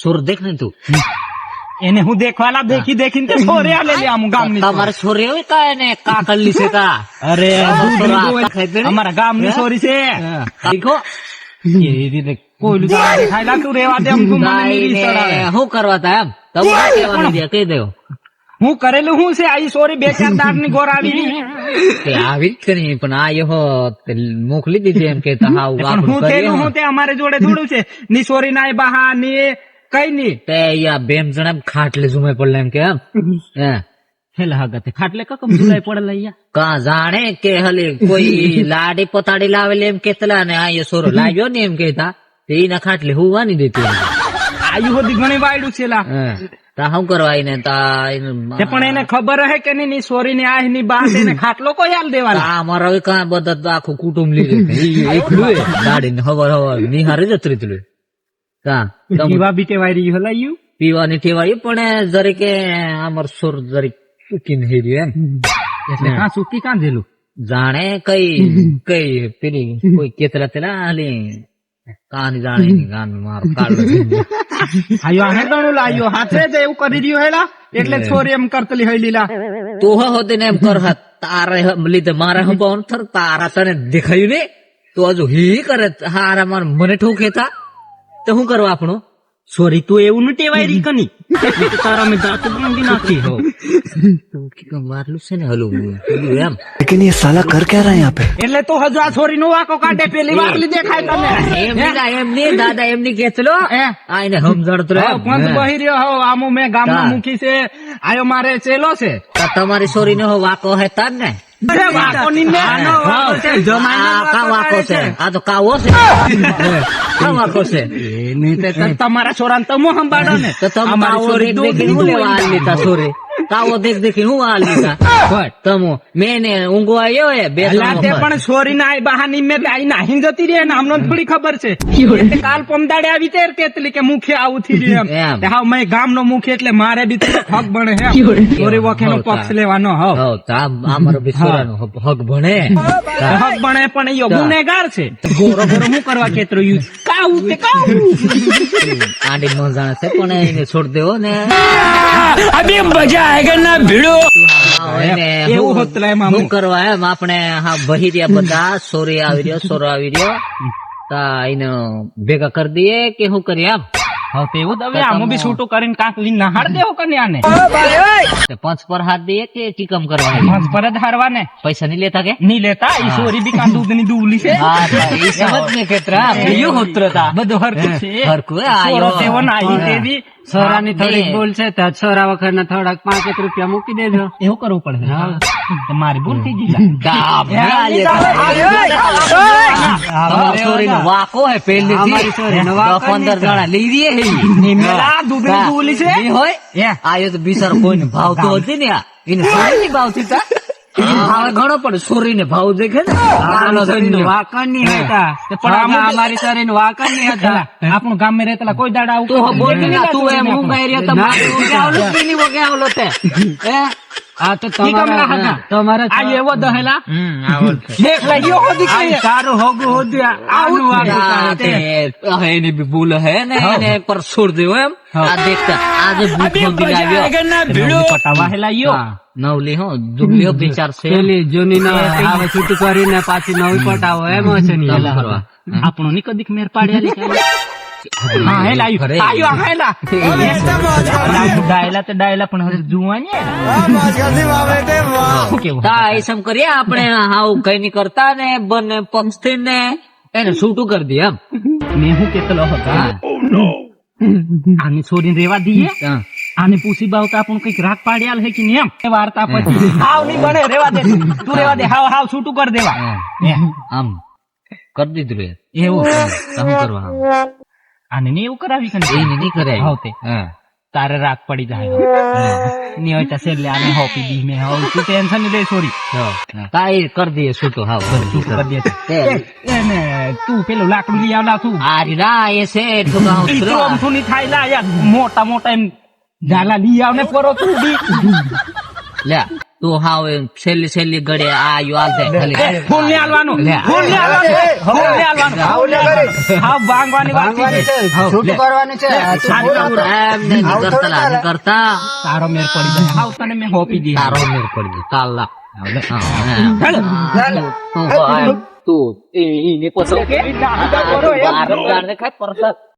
સુર દેખ ને તું. એને હું દેખવાલા દેખી દેખીને તે સોર્યા લે આમ ગામની તમારે છોરી હોય કા એને કા કલ્લી છે તા. અરે. અમારા ગામની છોરી છે. દેખો એ રીતે કોઈલું ખાઈ આ દેખાય ના, તું રેવા દે આમ તું મને નીરી ચડાવે. શું કરવા તા એમ? તમારે કહેવાનું દે કહી દેવો હું કરેલું હું છે? આ સોરી બે ચાર દાંતની ગોર આવી આવી જ કરી પણ આ યહો મોકલી દીધી એમ કે હું થયેલું હું તે અમારે જોડે થોડું છે? ની સોરી ના બહા ની કઈ ની? તે યા બેમ જણા ખાટલે ઝુમે પડલે એમ કે એમ? હે? હેલા હગતે ખાટલે કકમ ઝુલાઈ પડેલા કા જાણે કે હલે કોઈ લાડી પોતાડી લાવેલી એમ કેતલા ને આ સોરો લાવ્યો ને એમ કેતા તે એના ખાટલે હુવાની દેતી એમ. આયુ બધી ઘણી વાયડું છે લા. તા શું કરવા આઈને તા એને- પણ એને ખબર હે કે નહીં? ની સોરી ને આ ની બા એને ખાટલો કોઈ હાલ દેવાના? તા અમારા હવે કાં બધા આખું કુટુંબ લઈ ઈ એકલું એ દાડીને હવાર હવાર. નિહારે જતું રહેતું તા તમ જીવા બી તે વાયરી હલાયું પીવાની ટેવાયું પણ જરીકે અમાર સુર જરીક ચૂકીને હેર્યું એમ. એટલે કાં ચૂકી કાં દેલું જાણે કઈ કઈ પેલી કોઈ કેતરા તેલા હાલી કાન જાણી કાન મારો. આયો આને લાયો હાથે જ એવું કરી રહ્યો હેલા. એટલે છોરી એમ કરતલી હઈ લીલા તું હો હોતી ને એમ કર હા, તારે હ- લીધે મારે હંપાવાનું થર તારા તને દેખાયું ને? તો હજુ હી કરે હારા માર મને ઠોકે તા તો શું કરવા આપણું? સોરી તું એવું ન ટેવાય રી કની એટલે તો તારા મેં દાંત ભાંગી નાખી હો તું કે મારલું છે ને હલું હલું એમ लेकिन ये साला कर क्या रहा है यहाँ पे એટલે તો હજુ આ છોરી નો વાકો કાઢે પેલી વાકલી દેખાય તને એમ નહીં ના, એમ નહીં દાદા એમ નહીં કેચલો હે? આ એને સમજણતો રહે. હા, પંત બહી રહ્યો હો આમો મેં ગામમાં હા. મૂકી છે આયો મારે ચેલો છે તો તમારી સોરી નો વાકો હે તાર ને અરે વાકો ની ને આનો વાકો છે, જમાઈનો આ કા વાકો થાય છે આ તો કાવો છે વાકો છે એ તે તમારા છોરાને તો મોં સંભાળો ને? તો તમે છોરી દેખ દેખીને હું લેવા હાલ લીધા છોરે. કાવો દેખ દેખી હું હાલ લીધા. તમો મેં ને ઊંઘો આવ્યો હે બે અલા, ત્રણ તે વખત. પણ છોરી ના બહાની મે આઈ નાહી જતી રહી ને આમનો થોડી ખબર છે. કાલ પમદાડે આવી તેર કેતલી કે મુખે આવું થી રહ્યું એમ. હાવ મેં ગામ નો મુખે એટલે મારે બી તો હક બને હે છોરી વખે નો પક્ષ લેવાનો હો હો તા અમારો બી સોરાનો હક ભણે. હક બને પણ યો ગુનેગાર છે. ગોરો ગોરો હું કરવા કેતરો યુ કાવું તે કાવું આંડી નો જાણે છે પણ એને છોડ દેવો ને. અબે મજા આયેગા ના ભીડો? એવું હું- હોત લે એમાં હું હું. કરવા એમ આપણે હા ભહી રહ્યા બધા સોરી આવી રહ્યો સોરો આવી રહ્યો. તા એને ભેગા કરી દઈએ કે શું કરીએ આમ? હા તે એવું દવે આમાં બી છૂટું કરીને કાંક લઈને નહાડ દેવો કન્યાને તે પંચ પર હાથ દે કે ચીકમ કરવા પાંચ પર જ હારવા ને પૈસા નહીં લેતા કે? નહીં લેતા ઈ સોરી બી કાં દૂધની દૂવલી છે? એવું પ્રિય હોત્રતા બધું હરખું છે. હરખું આયો. તેવો ના યો. તે નાહી છોરાની થોડીક. ભૂલ છે તો છોરા વખત ના થોડાક પાંચ એક રૂપિયા મૂકી દેજો એવું કરવું પડે મારી ભૂલ થઈ ગઈ વાકો હે દસ પંદર જણા નહીં હોય આ તો બિચારો કોઈ ભાવતો હતી ને એને ભાવતી તા ભાવે ઘણો પણ સોરીને ભાવ દેખે ને? ની. હતા. પણ અમારી વાકણની હતા. આપણું ગામમાં રહેતા કોઈ દાડા આવું બોલ તું એમ હું કહી રહ્યો તો આવલો વગે આવલો તે? હે? આ તો તમારા તમારા આ એવો દહેલા? દેખ લે યો હોદી આ કઈ તારું હોગું આનું વાગું બી ભૂલ હે ને એને પર છોડ દેવો એમ. આ દેખતા આજે ભૂખો પટાવા નવલી હો. હો વિચાર છે. પેલી જૂની ના આવે છૂટું કરીને પાછી નવી પટાવો એમ છે ને આપણો ની કદીક મેર પાડ્યા હા હે આયો ઘરે. આયો હે લા ડાયલા તો ડાયલા પણ હવે જુવાની શું એ સમ કરીએ આપણે હાઉ કઈ ની કરતા ને બને પક્ષ ને એને છૂટું કરી દે એમ. મેં હું. કેટલો હતા આને છોડીને રેવા દઈએ? આને પૂછી બાવતા આપણું કંઈક રાગ પાડ્યાલ હે કે નહીં એમ? એ વાર્તા પછી. હાવ નહીં બને રેવા દે. તું રેવા દે હાવ હાવ છૂટું કરી દેવા. આમ કરી દીધું રે એવું. તો કરવા? આને નહીં એવું કરાવી કે એને નહીં કરે આવતે તારે રાગ પડી જાય. નહીં હોય તો છેલ્લે આને હોપી દી મેં હવે તું ટેન્શન નહીં લે સોરી. તાઈ કર દે છૂટો હા કર. દે. એને તું પેલું લાકડું લઈ આવલા તું. આ રા એ છે તો કામ તો આમ તું ની થાય લા યાર મોટા મોટા એમ ઝાલા લઈ આવને પરો તું બી. લે તું હાવ છેલ્લી છેલ્લી ઘડે આ યુ દે ખાલી ફૂલ ને હાલવાનું લે. ફૂલ ને હાલવાનું ફૂલ ને હાલવાનું હા ભાંગવાની વાત છે છૂટ કરવાની છે એમ નહીં કરતા લા, કરતા તારો મેર પડી જાય હાવ તને મેં હોપી દી તારો મેર પડી ગયો કાલ લા હા, હા. ચાલો તું એને કરો એમ